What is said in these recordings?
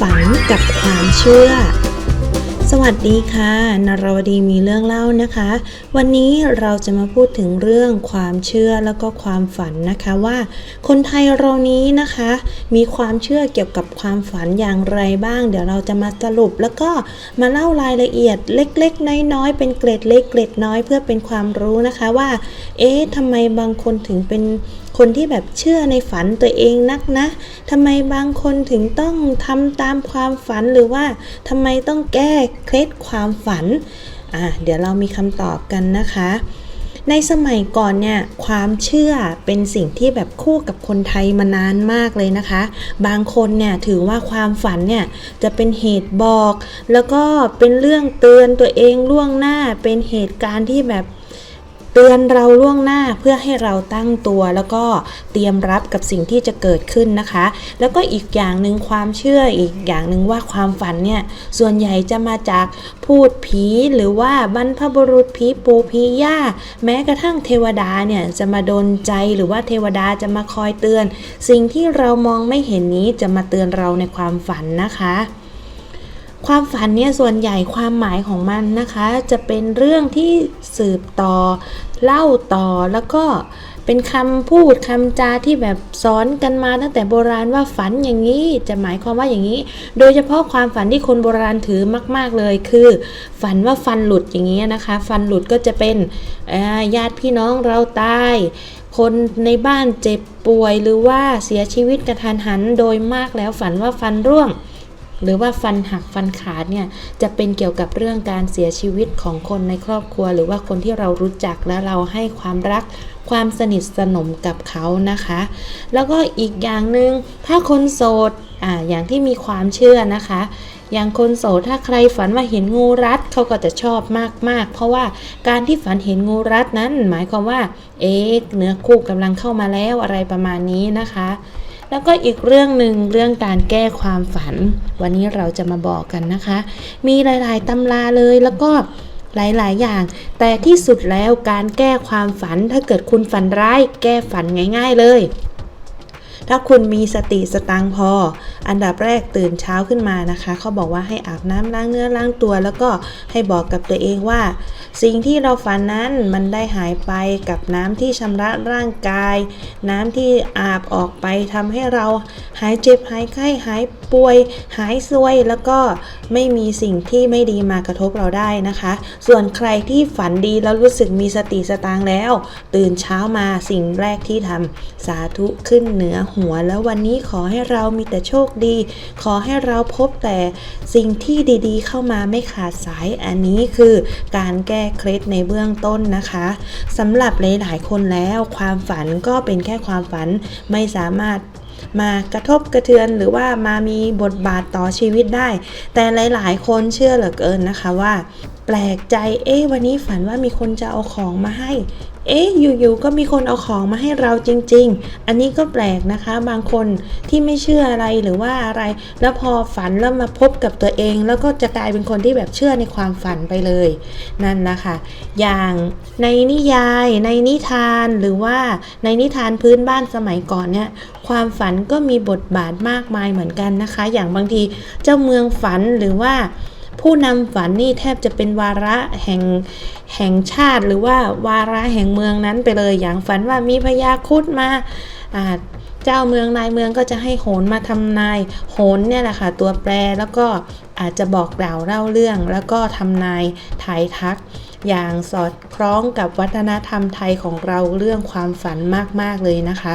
ฝันกับความเชื่อ สวัสดีค่ะนรวดีมีเรื่องเล่านะคะ วันนี้เราจะมาพูดถึงเรื่องความเชื่อแล้วก็ความฝันนะคะว่า คนไทยเรานี้นะคะ มีความเชื่อเกี่ยวกับความฝันอย่างไรบ้าง เดี๋ยวเราจะมาสรุปแล้วก็มาเล่ารายละเอียดเล็ก ๆ น้อยๆเป็นเกร็ดเล็กเกร็ดน้อยเพื่อเป็นความรู้นะคะว่า เอ๊ะทำไมบางคนถึงเป็น คนที่แบบเชื่อในฝันตัวเองนักนะทำไมบางคนถึงต้องทำตามความฝันหรือว่าทำไมต้องแก้เคล็ดความฝันอะเดี๋ยวเรามีคำตอบกันนะคะในสมัยก่อนเนี่ยความเชื่อเป็นสิ่งที่แบบคู่กับคนไทยมานานมากเลยนะคะ บางคนเนี่ยถือว่าความฝันเนี่ยจะเป็นเหตุบอก แล้วก็เป็นเรื่องเตือนตัวเองล่วงหน้าเป็นเหตุการณ์ที่แบบ เตือนเราล่วงหน้าเพื่อให้เราตั้งตัว แล้วก็เตรียมรับกับสิ่งที่จะเกิดขึ้นนะคะ แล้วก็อีกอย่างหนึ่งความเชื่ออีกอย่างหนึ่งว่าความฝันเนี่ยส่วนใหญ่จะมาจากพูดผีหรือว่าบรรพบุรุษผีปูผีย่าแม้กระทั่งเทวดาเนี่ยจะมาโดนใจหรือว่าเทวดาจะมาคอยเตือน สิ่งที่เรามองไม่เห็นนี้จะมาเตือนเราในความฝันนะคะ ความฝันเนี่ยส่วนใหญ่ความหมายของมันนะคะ จะเป็นเรื่องที่สืบต่อ เล่าต่อแล้วก็เป็นคำพูดคำจาที่แบบสอนกันมาตั้งแต่โบราณว่าฝันอย่างนี้จะหมายความว่าอย่างนี้ โดยเฉพาะความฝันที่คนโบราณถือมาก ๆเลยคือ ฝันว่าฟันหลุดอย่างนี้นะคะ ฟันหลุดก็จะเป็นญาติพี่น้องเราตายคนในบ้านเจ็บป่วยหรือว่าเสียชีวิตกระทันหันโดยมากแล้วฝันว่าฟันร่วง หรือว่าฟันหักฟันขาดเนี่ยจะเป็นเกี่ยวกับเรื่องการเสียชีวิตของคนในครอบครัว หรือว่าคนที่เรารู้จักและเราให้ความรักความสนิทสนมกับเขานะคะ แล้วก็อีกอย่างหนึ่งถ้าคนโสดอ่าอย่างที่มีความเชื่อนะคะ อย่างคนโสดถ้าใครฝันว่าเห็นงูรัดเขาก็จะชอบมากๆ เพราะว่าการที่ฝันเห็นงูรัดนั้น หมายความว่า เอ๊ะเนื้อคู่กำลังเข้ามาแล้วอะไรประมาณนี้นะคะ แล้วก็อีกเรื่องหนึ่งเรื่องการแก้ความฝัน วันนี้เราจะมาบอกกันนะคะ มีหลาย ๆตำราเลยแล้วก็หลาย ๆ อย่าง แต่ที่สุดแล้วการแก้ความฝันถ้าเกิดคุณฝันร้าย แก้ฝันง่าย ๆ เลย ถ้าคุณมีสติสตังพอ อันดับแรกตื่นเช้าขึ้นมานะคะ เขาบอกว่าให้อาบน้ำล้างเนื้อล้างตัว แล้วก็ให้บอกกับตัวเองว่า สิ่งที่เราฝันนั้นมันได้หายไปกับน้ำที่ชำระร่างกาย น้ำที่อาบออกไปทำให้เราหายเจ็บหายไข้หายป่วย หายซวยแล้วก็ไม่มีสิ่งที่ไม่ดีมากระทบเราได้นะคะ ส่วนใครที่ฝันดีแล้วรู้สึกมีสติสตางแล้ว ตื่นเช้ามาสิ่งแรกที่ทำสาธุขึ้นเหนือหัว แล้ววันนี้ขอให้เรามีแต่โชคดี ขอให้เราพบแต่สิ่งที่ดีๆ เข้ามาไม่ขาดสาย อันนี้คือการแก้เคล็ดในเบื้องต้นนะคะสำหรับหลายๆคนแล้วความฝันก็เป็นแค่ความฝันไม่สามารถมากระทบกระเทือนหรือว่ามามีบทบาทต่อชีวิตได้ แต่หลาย ๆ คนเชื่อเหลือเกินนะคะว่า แปลกใจ เอ๊ะวันนี้ฝันว่ามีคนจะเอาของมาให้ เอ๊ะอยู่ๆก็มีคนเอาของมาให้เราจริง ๆ อันนี้ก็แปลกนะคะ บางคนที่ไม่เชื่ออะไรหรือว่าอะไร แล้วพอฝันแล้วมาพบกับตัวเอง แล้วก็จะกลายเป็นคนที่แบบเชื่อในความฝันไปเลย นั่นนะคะ อย่างในนิยายในนิทานหรือว่าในนิทานพื้นบ้านสมัยก่อนเนี่ยความฝันก็มีบทบาทมากมายเหมือนกันนะคะ อย่างบางทีเจ้าเมืองฝันหรือว่า ผู้นำฝันนี่แทบจะเป็นวาระแห่งแห่งชาติ หรือว่าวาระแห่งเมืองนั้นไปเลยอย่างฝันว่ามีพญาคุดมาอ่าเจ้าเมืองนายเมืองก็จะให้โหนมาทำนาย โหนเนี่ยแหละค่ะตัวแปรแล้วก็อาจจะบอกกล่าวเล่าเรื่อง แล้วก็ทำนายทายทัก อย่างสอดคล้องกับวัฒนธรรมไทยของเราเรื่องความฝันมาก ๆ เลยนะคะ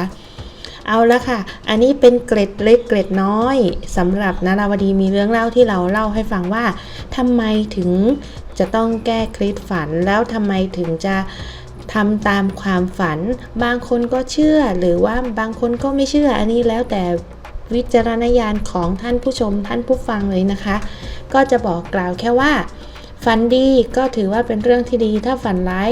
เอาละค่ะ อันนี้เป็นเกร็ดเล็กเกร็ดน้อยสำหรับนาราวดีมีเรื่องเล่าที่เราเล่าให้ฟังว่าทำไมถึงจะต้องแก้เคล็ดฝันแล้วทำไมถึงจะทำตามความฝัน บางคนก็เชื่อหรือว่าบางคนก็ไม่เชื่ออันนี้แล้วแต่วิจารณญาณของท่านผู้ชมท่านผู้ฟังเลยนะคะ ก็จะบอกกล่าวแค่ว่า ฝันดีก็ถือว่าเป็นเรื่องที่ดีถ้าฝันร้าย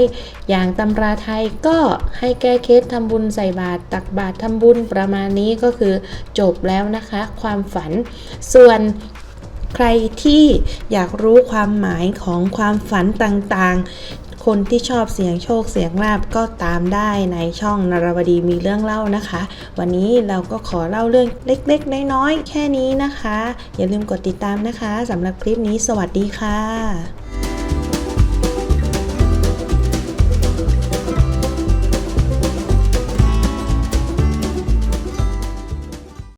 อย่างตำราไทยก็ให้แก้เคสทำบุญใส่บาตรตักบาตรทำบุญประมาณนี้ก็คือจบแล้วนะคะ ความฝัน ส่วนใครที่อยากรู้ความหมายของความฝันต่างๆ คนที่ชอบเสียงโชคเสียงลาบก็ตามได้ในช่องนรวดีมีเรื่องเล่านะคะ วันนี้เราก็ขอเล่าเรื่องเล็กๆ น้อยๆ แค่นี้นะคะ อย่าลืมกดติดตามนะคะสำหรับคลิปนี้สวัสดีค่ะ